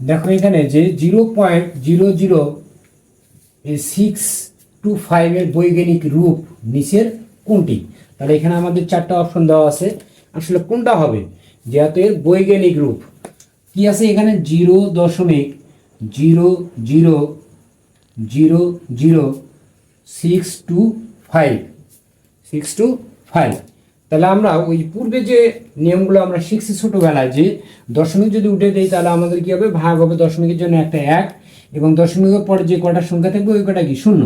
দেখো এখানে যে zero point zero zero six two ফাইভের বৈজ্ঞানিক রূপ নিচের কোনটি? তাহলে এখানে আমাদের চারটা অপশন দেওয়া আছে। আসলে কোনটা হবে? যেহেতু এর বৈজ্ঞানিক রূপ। কি আছে এখানে? জিরো দশমিক zero zero zero zero six two five six two five তাহলে আমরা ওই পূর্বে যে নিয়মগুলো আমরা শিখছি ছোটোবেলায় যে দশমিক যদি উঠে দিই তাহলে আমাদের কী হবে? ভাগ হবে দশমিকের জন্য একটা এক এবং দশমিকের পরে যে কটা সংখ্যা থাকবে ওই কটা কি? শূন্য।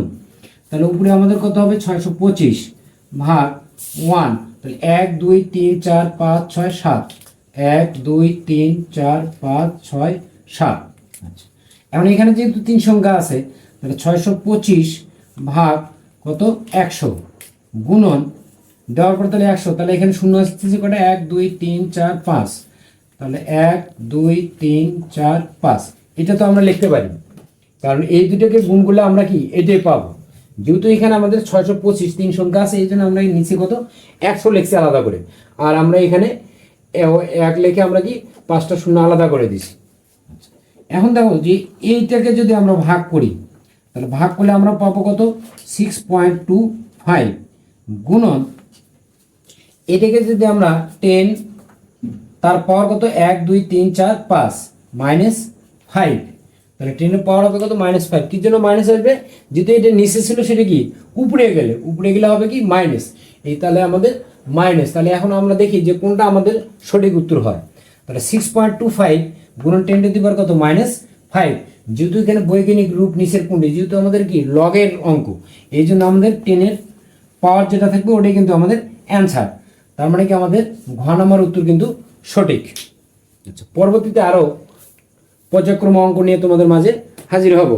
তাহলে উপরে আমাদের কত হবে? ছয়শো পঁচিশ। ভাগ ওয়ান। তাহলে এক, দুই, তিন, চার, পাঁচ, ছয়, সাত। এক, দুই, তিন, চার, পাঁচ, ছয়, সাত। আচ্ছা। এখন এখানে যেহেতু তিন সংখ্যা আছে, তাহলে ছয়শো পঁচিশ ভাগ কত? একশো। গুণন দেওয়ার পর তাহলে একশো, তাহলে এখানে শূন্য আসতেছে কটা এক, দুই, তিন, চার, পাঁচ। তাহলে এক, দুই, তিন, চার, পাঁচ। এটা তো আমরা লিখতে পারি। কারণ এই দুটোকে গুণগুলো আমরা কি? এটাই পাবো। যেহেতু এখানে আমাদের ছয়শো পঁচিশ, তিন সংখ্যা আছে, এই জন্য আমরা নিচে কত? একশো লিখছি আলাদা করে। আর আমরা এখানে এক লেখে আমরা কি? পাঁচটা শূন্য আলাদা করে দিছি। এখন দেখো যে এইটাকে যদি আমরা ভাগ করি, তাহলে ভাগ করলে আমরা পাবো কত? সিক্স পয়েন্ট টু ফাইভ গুণন এটাকে যদি আমরা টেন তার পাওয়ার কত? এক, দুই, তিন, চার, পাঁচ মাইনাস ফাইভ তাহলে টেনের পাওয়ার হবে কত? মাইনাস ফাইভ কি জন্য মাইনাস আসবে? যেহেতু এটা নিচে ছিল, সেটা কি? উপরে গেলে। উপরে গেলে হবে কি? মাইনাস এই তাহলে আমাদের মাইনাস তাহলে এখন আমরা দেখি যে কোনটা আমাদের সঠিক উত্তর হয়। তাহলে সিক্স পয়েন্ট টু ফাইভ গুণন টেন টু দিবার কত? মাইনাস ফাইভ যেহেতু এখানে বৈজ্ঞানিক রূপ নিচের কোনটি যেহেতু আমাদের কি? লগের অঙ্ক। এই জন্য আমাদের টেনের পাওয়ার যেটা থাকবে, ওটাই কিন্তু আমাদের অ্যান্সার তার মানে কি আমাদের ঘ নম্বর উত্তর কিন্তু সঠিক। আচ্ছা। পরবর্তীতে আরও পর্যায়ক্রম অঙ্ক নিয়ে তোমাদের মাঝে হাজির হব।